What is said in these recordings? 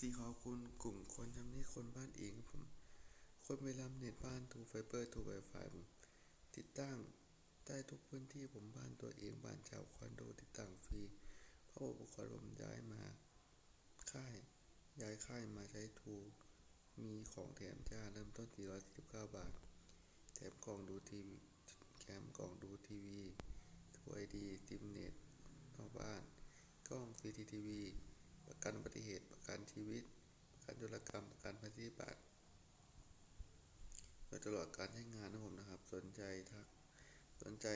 สี่ขอบคุณกลุ่มคนทำนี้คนบ้านเองผม คนเวลาเน็ตบ้านทูไฟเบอร์ทูไวไฟผมติดตั้งได้ทุกพื้นที่ผมบ้านตัวเองบ้านช่าคอนโดติดตั้งฟรีเพราะอุปกรณ์ผมย้ายมาค่ายย้ายค่ายมาใช้ทูมีของแถมจ้าเริ่มต้น 449 บาท แถมกล่องดูทีวีแถมกล่องดูทีวีทูไอดีติมเน็ตนอกบ้าน กล้อง CCTV ประกันอุบัติเหตุ ประกันชีวิต ประกันจุลกรรม ประกันภัยพิบัติโดยตลอดการใช้งานนะผมนะครับ สนใจทัก สนใจ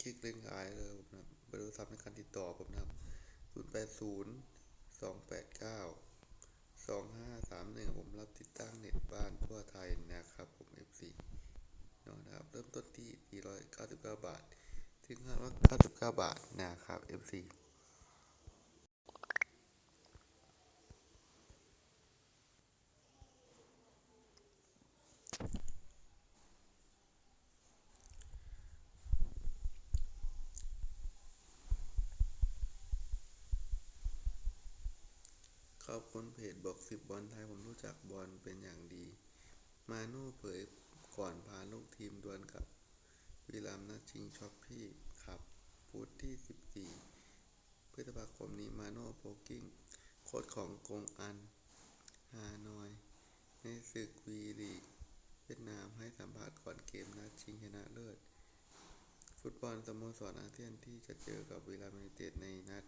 คลิกลิงก์ขายเลยผมนะครับโทรศัพท์ในการติดต่อผมนะครับ080 289 2531 ผมรับติดตั้งเน็ตบ้านทั่วไทยนะครับผม F4 เนาะนะครับ เริ่มต้นที่ 499 บาท ถึง 599 บาทนะครับ F4 ขอบคุณเพจบอกสิบบอลไทยผมรู้จักบอลเป็นอย่างดี มาโน่เผยก่อนพาลูกทีมดวลกับวีรัม ย์นัดชิงช็อปปี้ครับพุธที่ 14 พฤษภาคมนี้มาโน่โพกิ้ง โค้ชของกงอัน ฮานอย ในศึกวีลีกเวียดนามให้สัมภาษณ์ก่อนเกมนัดชิงชนะเลิศ ฟุตบอลสโมสรอาเซียนที่จะเจอกับวีรัมย์ยูไนเต็ดในนัด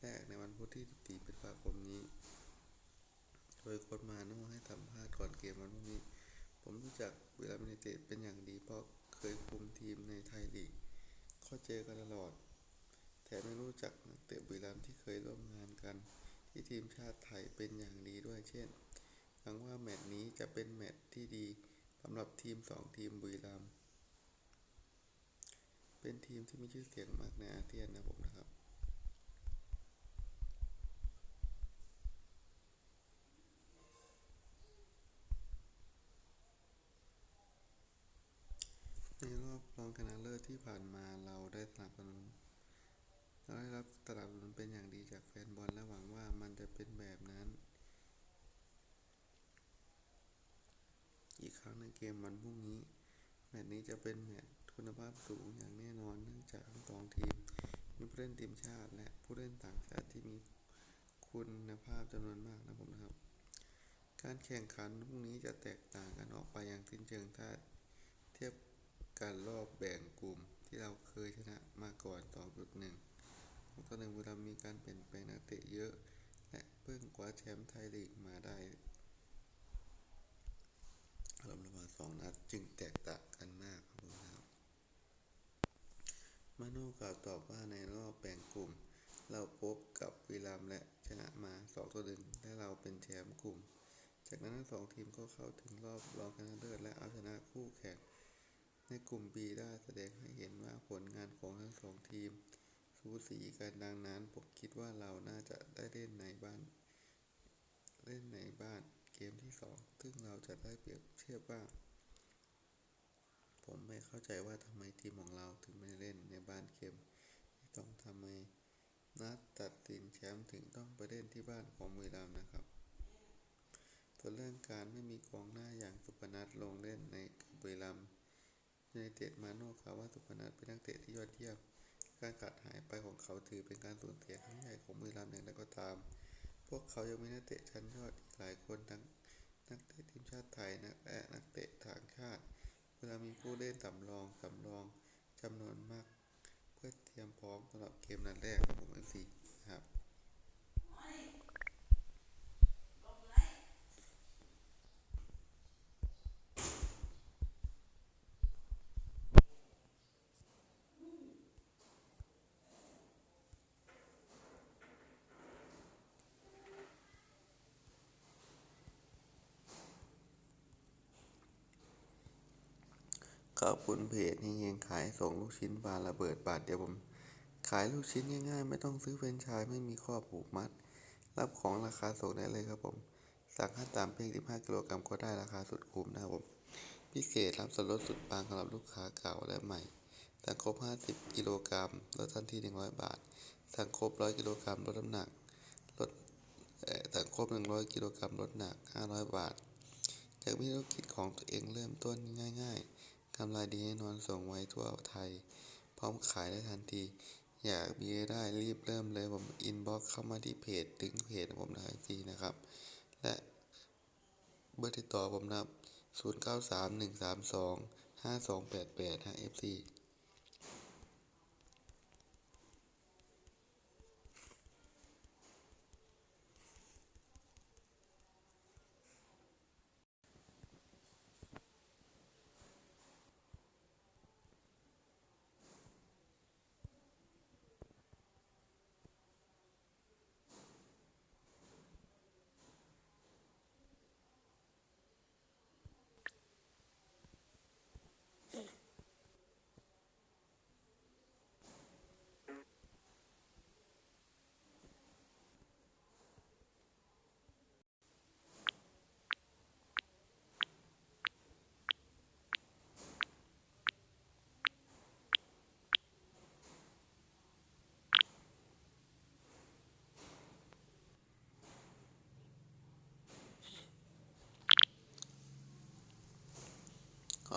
แรกในวันพุธที่ 14 พฤษภาคมนี้ โดยโค้ชมาโน่ให้สัมภาษณ์ก่อนเกมวันพรุ่งนี้ ผมรู้จักวีรัมย์ยูไนเต็ดเป็นอย่างดีเพราะเคยคุมทีมในไทยลีก ก็เจอกันตลอด แถมยังรู้จักนักเตะบุรีรัมย์ที่เคยร่วมงานกัน ที่ทีมชาติไทยเป็นอย่างดีด้วยเช่นหวังว่าแมตช์นี้จะเป็นแมตช์ที่ดีสำหรับทีมสองทีมบุรีรัมย์เป็นทีมที่มีชื่อเสียงมากในอาเซียนนะผมนะครับ ใน รองชนะเลิศที่ผ่านมาเราได้สนับสนุนเราได้รับสนับสนุนเป็นอย่างดีจากแฟนบอลและหวังว่ามันจะเป็นแบบนั้น อีกครั้งในเกมวันพรุ่งนี้แมตช์นี้จะเป็นแมตช์คุณภาพสูงอย่างแน่นอนเนื่องจากทั้งสองทีมมีผู้เล่นทีมชาติ และผู้เล่นต่างชาติที่มีคุณภาพจำนวนมากนะผมนะครับ การแข่งขันพรุ่งนี้จะแตกต่างกันออกไปอย่างสิ้นเชิงถ้า กันรอบแบ่งกลุ่มที่เราเคยชนะมาก่อน2.1 2ต่อ1บุรีรัมย์มีการเปลี่ยนแปลงนักเตะเยอะ และเพิ่งคว้าแชมป์ไทยลีกมาได้รวมระหว่างสองนัดจึงแตกต่างกันมากครับผมครับมาโน่กล่าวตอบว่าในรอบแบ่งกลุ่ม เราพบกับวีรัมและชนะมา2ต่อ1และเราเป็นแชมป์กลุ่ม จากนั้นทั้งสองทีมก็เข้าถึงรอบรองชนะเลิศและเอาชนะคู่แข่ง ในกลุ่ม B ได้แสดงให้เห็นว่าผลงานของทั้งสองทีม สูสีกันดังนั้นผมคิดว่าเราน่าจะได้เล่นในบ้าน เล่นในบ้านเกมที่สองซึ่งเราจะได้เปรียบเทียบว่า ผมไม่เข้าใจว่าทำไมทีมของเราถึงไม่เล่นในบ้านเกมที่ต้องทำไมนัดตัดสินแชมป์ถึงต้องไปเล่นที่บ้านของบุรีรัมนะครับส่วนเรื่องการไม่มีกองหน้าอย่างสุพนัทลงเล่นในบุรีรัมย์ ยูไนเต็ดมาโน่กล่าวว่าสุพนัทเป็นนักเตะที่ยอดเยี่ยม การขาดหายไปของเขาถือเป็นการสูญเสียครั้งใหญ่ของบุรีรัมอย่างไรก็ตาม พวกเขายังมีนักเตะชั้นยอดอีกหลายคนทั้งนักเตะทีมชาติไทยและนักเตะต่างชาติ เวลามีผู้เล่นสำรองสำรองจำนวนมาก เพื่อเตรียมพร้อมสำหรับเกมนัดแรกครับผมเอฟซีครับ ขอบคุณเพจเฮงขายส่งลูกชิ้นปลาระเบิดบาทเดียวผม ขายลูกชิ้นง่ายๆ ไม่ต้องซื้อแฟรนไชส์ไม่มีข้อผูกมัด รับของราคาส่งได้เลยครับผม สั่งขั้นต่ำเพียง15กิโลกรัมก็ได้ราคาสุดคุ้มนะครับผม พิเศษรับส่วนลดสุดปังสำหรับลูกค้าเก่าและใหม่ สั่งครบ 50กิโลกรัมลดทันที 100 บาท สั่งครบ 100กิโลกรัมลดน้ำหนักลดแต่ถ้าครบ 100กิโลกรัมลดหนัก 500 บาท จากมีธุรกิจของตัวเองเริ่มต้นง่าย ๆ กำไรดีแน่นอนส่งไว้ทั่วไทย พร้อมขายได้ทันที อยากมีรายได้รีบเริ่มเลยผมอินบ็อกเข้ามาที่เพจถึงเพจผมนะครับทีนะครับ และเบอร์ติดต่อผมนะครับ 0931325288ฮะ FC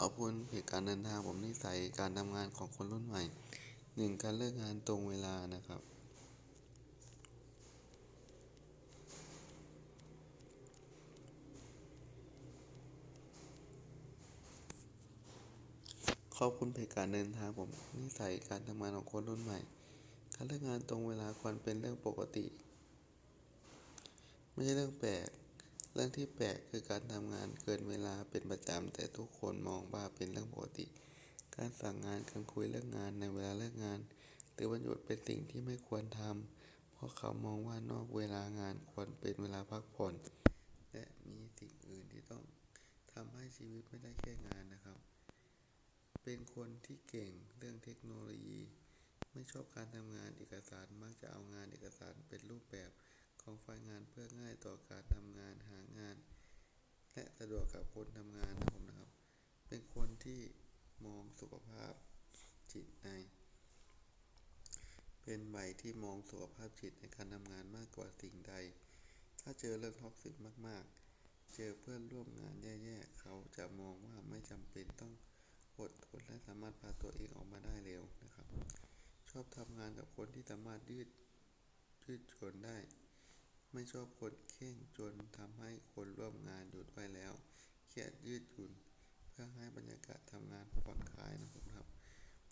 ขอบคุณเพจการเดินทางผมนิสัยการทำงานของคนรุ่นใหม่หนึ่งการเลิกงานตรงเวลานะครับ ขอบคุณเพจการเดินทางผมนิสัยการทำงานของคนรุ่นใหม่ การเลิกงานตรงเวลาควรเป็นเรื่องปกติ ไม่ใช่เรื่องแปลก เรื่องที่แปลกคือการทำงานเกินเวลาเป็นประจำแต่ทุกคนมองว่าเป็นเรื่องปกติ การสั่งงานการคุยเรื่องงานในเวลาเลิกงาน หรือวันหยุดเป็นสิ่งที่ไม่ควรทำเพราะเขามองว่านอกเวลางานควรเป็นเวลาพักผ่อน และมีสิ่งอื่นที่ต้องทำให้ชีวิตไม่ได้แค่งานนะครับ เป็นคนที่เก่งเรื่องเทคโนโลยี ไม่ชอบการทำงานเอกสารมักจะเอางานเอกสารเป็นรูปแบบ ของไฟล์งานเพื่อง่ายต่อการทำงานหางาน และสะดวกกับคนทำงานนะผมนะครับ เป็นคนที่มองสุขภาพจิตในเป็นใบที่มองสุขภาพจิตในการทำงานมากกว่าสิ่งใด ถ้าเจอเรื่องท็อกซิกมากๆ เจอเพื่อนร่วมงานแย่ๆ เขาจะมองว่าไม่จำเป็นต้องอดทนและสามารถพาตัวเองออกมาได้เร็วนะครับ ชอบทำงานกับคนที่สามารถยืดยืดจนได้ ไม่ชอบคนเข่งจนทำให้คนร่วมงานหยุดไว้แล้ว เครียดยืดหยุ่น เพื่อให้บรรยากาศทำงานผ่อนคลายนะครับครับ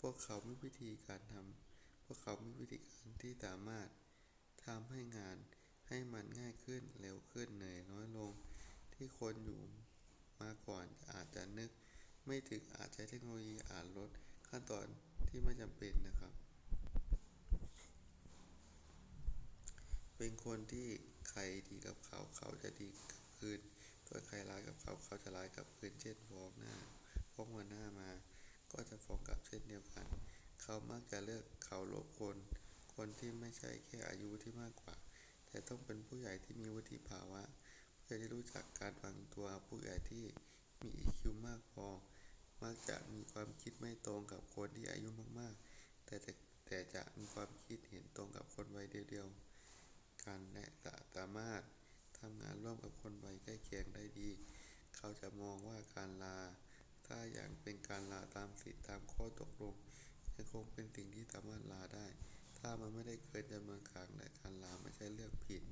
พวกเขามีวิธีการทำพวกเขามีวิธีการที่สามารถทำให้งานให้มันง่ายขึ้นเร็วขึ้นเหนื่อยน้อยลง ที่คนอยู่มาก่อนอาจจะนึก ไม่ถึงอาจใช้เทคโนโลยีอาจลดขั้นตอนที่ไม่จำเป็นนะครับ เป็นคนที่ใครดีกับเขาเขาจะดีกับคืนส่วใครร้ายกับเขาเขาจะร้ายกับคืน เช่นฟ้องหน้าฟ้องหัวหน้ามา ก็จะฟ้องกลับเช่นเดียวกัน เขามักจะเลือกเขาลบคน คนที่ไม่ใช่แค่อายุที่มากกว่า แต่ต้องเป็นผู้ใหญ่ที่มีวุฒิภาวะผู้ใหญ่ที่รู้จักการวางตัวผู้ใหญ่ที่มี EQ มากพอ มักจะมีความคิดไม่ตรงกับคนที่อายุมากๆ แต่แต่จะมีความคิดเห็นตรงกับคนวัยเดียวๆ กันและจะสามารถทำงานร่วมกับคนวัยใกล้เคียงได้ดี เขาจะมองว่าการลา ถ้าอย่างเป็นการลาตามสิทธิตามข้อตกลงยังคงเป็นสิ่งที่สามารถลาได้ ถ้ามันไม่ได้เกินจำนวนครั้งและการลาไม่ใช่เรื่องผิด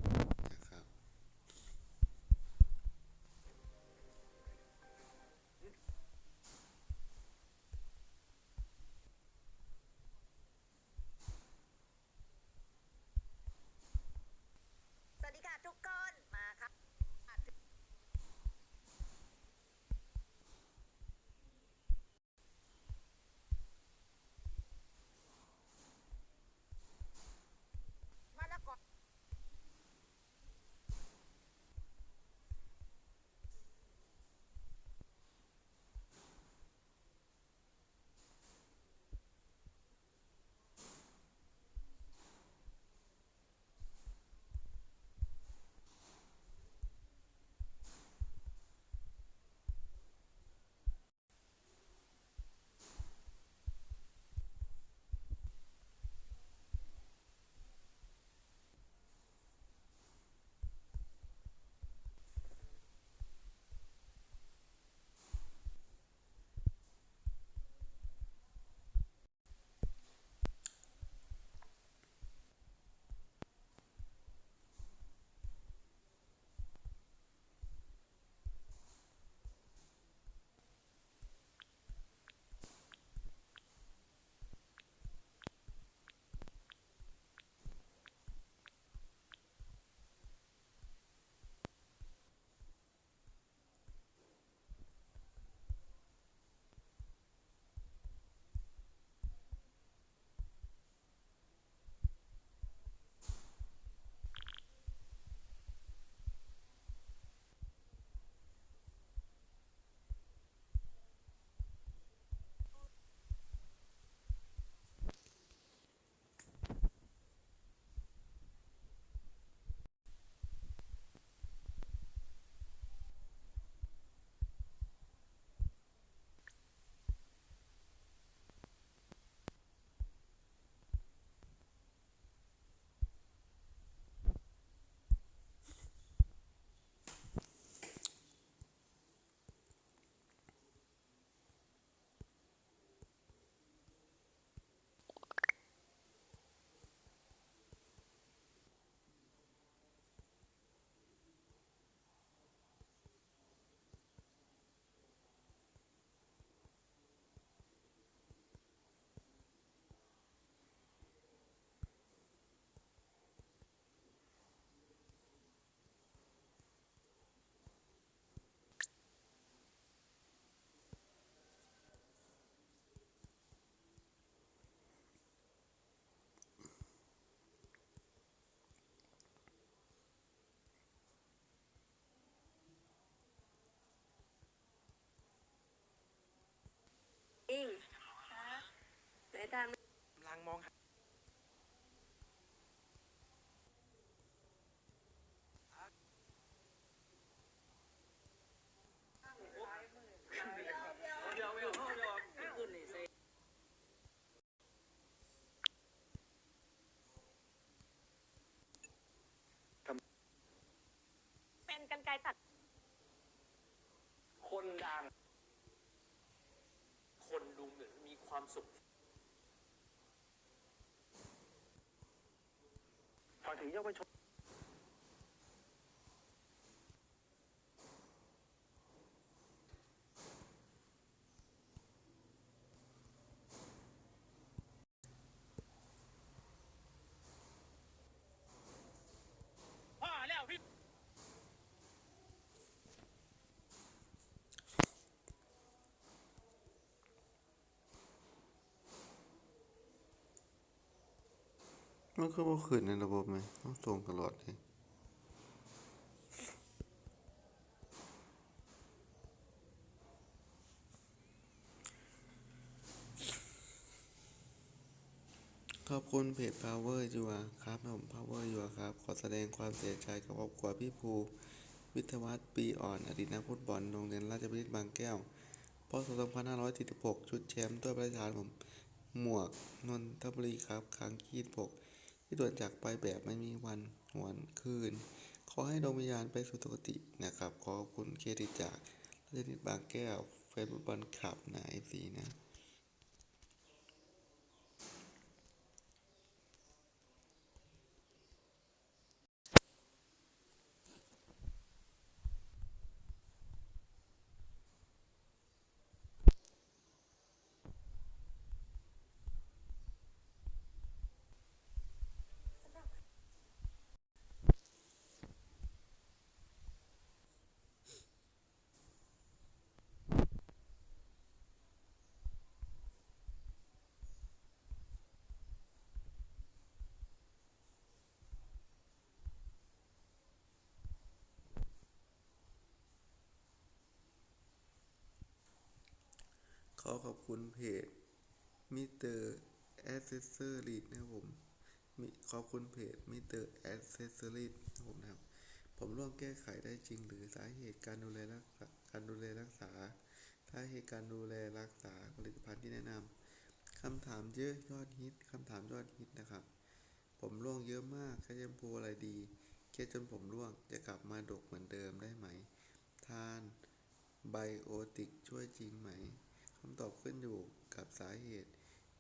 มองหาเป็นกันไกตัด คนดัง คนดูเหมือนมีความสุข ฝากถึงเยาวชน พ่อแล้วพี่ มันคือบ่ขึ้นในระบบไหมต้องส่งตลอดเลยขอบคุณเพจ Power จัวครับผม Power ยัวครับ ขอแสดงความเสียใจกับครอบครัวพี่ภูวิทยวัฒน์ปีอ่อน อดีตนักฟุตบอลโรงเรียนราชบัณฑิตบางแก้วพศ2546 ชุดแชมป์ถ้วยพระราชานผม หมวก นนทบุรีครับค้างคีดปก ที่ด่วนจากไปแบบไม่มีวันหวนคืน ขอให้ดวงวิญญาณไปสู่สุคตินะครับ ขอบคุณเครดิตจากราชบัณฑิตบางแก้วเฟซบุ๊กบอลขับนะไอซีนะ ขอขอบคุณเพจมิเตอร์แอสเซสเซอรีนะครับผมมีขอบคุณเพจมิเตอร์แอสเซสเซอรีนะครับผมนะครับ ผมร่วมแก้ไขได้จริงหรือสาเหตุการดูแลรักษาการดูแลรักษาสาเหตุการดูแลรักษาผลิตภัณฑ์ที่แนะนำคำถามเยอะยอดฮิตคำถามยอดฮิตนะครับ ผมร่วงเยอะมากใช้แชมพูอะไรดีเครียดจนผมร่วงจะกลับมาดกเหมือนเดิมได้ไหม ทานไบโอติกช่วยจริงไหม คำตอบขึ้นอยู่กับสาเหตุ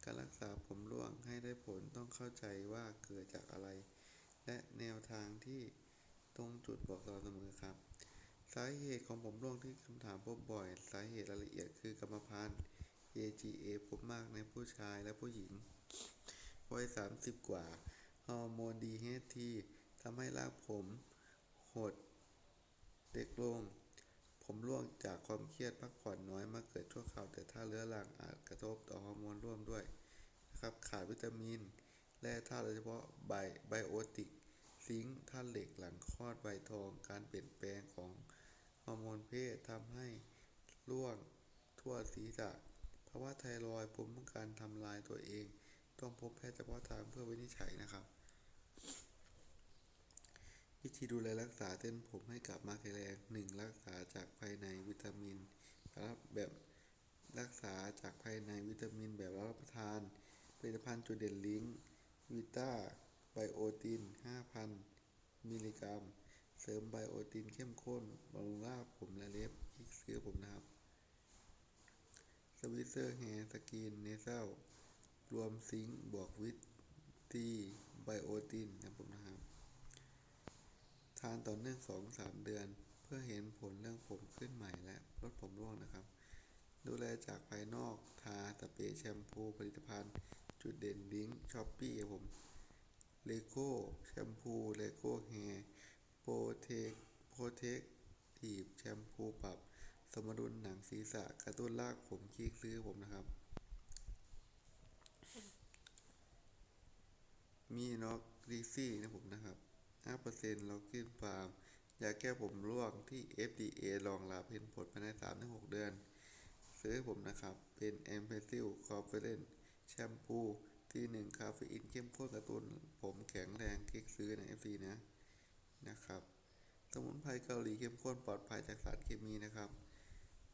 การรักษาผมร่วงให้ได้ผลต้องเข้าใจว่าเกิดจากอะไร และแนวทางที่ตรงจุดบอกเราเสมอครับ สาเหตุของผมร่วงที่คำถามพบบ่อย สาเหตุรายละเอียดคือกรรมพันธุ์ AGA พบมากในผู้ชายและผู้หญิงวัย 30 กว่า ฮอร์โมน DHT ทำให้รากผม หด เล็กลง ผมร่วงจากความเครียดพักผ่อนน้อยมาเกิดชั่วคราวแต่ถ้าเรื้อรังอาจกระทบต่อฮอร์โมนร่วมด้วยนะครับขาดวิตามิน แร่ธาตุโดยเฉพาะไบไบโอติกซิงค์ธาตุเหล็กหลังคลอดใบทองการเปลี่ยนแปลงของฮอร์โมนเพศทำให้ร่วงทั่วศีรษะภาวะไทรอยด์ภูมิคุ้มกันทำลายตัวเอง ต้องพบแพทย์เฉพาะทางเพื่อวินิจฉัยนะครับ วิธีดูแลรักษาเส้นผมให้กลับมาแข็งแรงหนึ่งรักษาจากภายในวิตามินรับแบบรักษาจากภายในวิตามินแบบรับประทานผลิตภัณฑ์จุดเด่นลิงก์วิต้าไบโอติน 5,000 มิลลิกรัม เสริมไบโอตินเข้มข้นบำรุงรากผมและเล็บคลิกซื้อผมนะครับสวิตเซอร์แฮร์สกินเนเซลรวมซิงค์บวกวิตตีไบโอตินนะผมนะครับ ทานต่อเนื่องสองสามเดือน เพื่อเห็นผลเรื่องผมขึ้นใหม่และลดผมร่วงนะครับ ดูแลจากภายนอกทาสเปรย์แชมพูผลิตภัณฑ์ จุดเด่นลิงช้อปปี้ผมเลโก้แชมพูเลโก้แฮร์โปรเทคโปรเทคทีฟแชมพูปรับสมดุลหนังศีรษะกระตุ้นรากผมคลิกซื้อผมนะครับ มีน็อกดีซี่นะผมนะครับ 5%ล็อกกินฟาร์มยาแก้ผมร่วงที่ FDA รองรับเห็นผลภายใน 3-6 เดือน ซื้อผมนะครับ เป็นแอมเพซิลคอร์เฟเลนแชมพูททีหนึ่งคาเฟอีนเข้มข้นกระตุ้นผมแข็งแรงคลิกซื้อใน FC นะนะครับ สมุนไพรเกาหลีเข้มข้นปลอดภัยจากสารเคมีนะครับ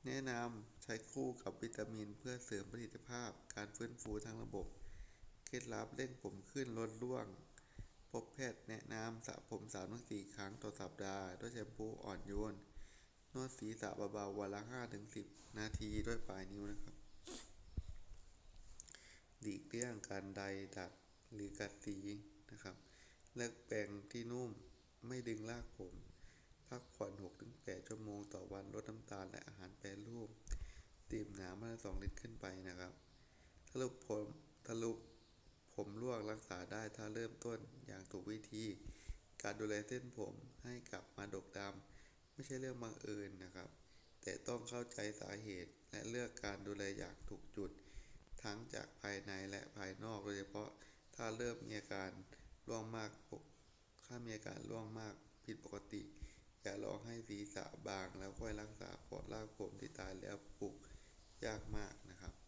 แนะนำใช้คู่กับวิตามินเพื่อเสริมประสิทธิภาพ การฟื้นฟูทางระบบ เคล็ดลับเร่งผมขึ้นลดร่วง พบแพทย์แนะนำสระผมสามถึงสี่ครั้งต่อสัปดาห์ ด้วยแชมพูอ่อนโยน นวดศีรษะเบาๆวันละห้าถึงสิบนาทีด้วยปลายนิ้วนะครับหลีกเลี่ยงการใดดัดหรือกัดสีนะครับ เลือกแปรงที่นุ่มไม่ดึงรากผม พักผ่อน 6-8 ชั่วโมงต่อวันลดน้ำตาลและอาหารแปรรูปดื่มน้ำวันละ2ลิตรขึ้นไปนะครับ สรุปผมสรุป ผมร่วงรักษาได้ถ้าเริ่มต้นอย่างถูกวิธี การดูแลเส้นผมให้กลับมาดกดำไม่ใช่เรื่องบังเอิญนะครับ แต่ต้องเข้าใจสาเหตุและเลือกการดูแลอย่างถูกจุด ทั้งจากภายในและภายนอกโดยเฉพาะถ้าเริ่มมีอาการร่วงมากถ้ามีอาการร่วงมากผิดปกติอย่ารอให้ศีรษะบางแล้วค่อยรักษาเพราะรากผมที่ตายแล้วปลูกยากมากนะครับ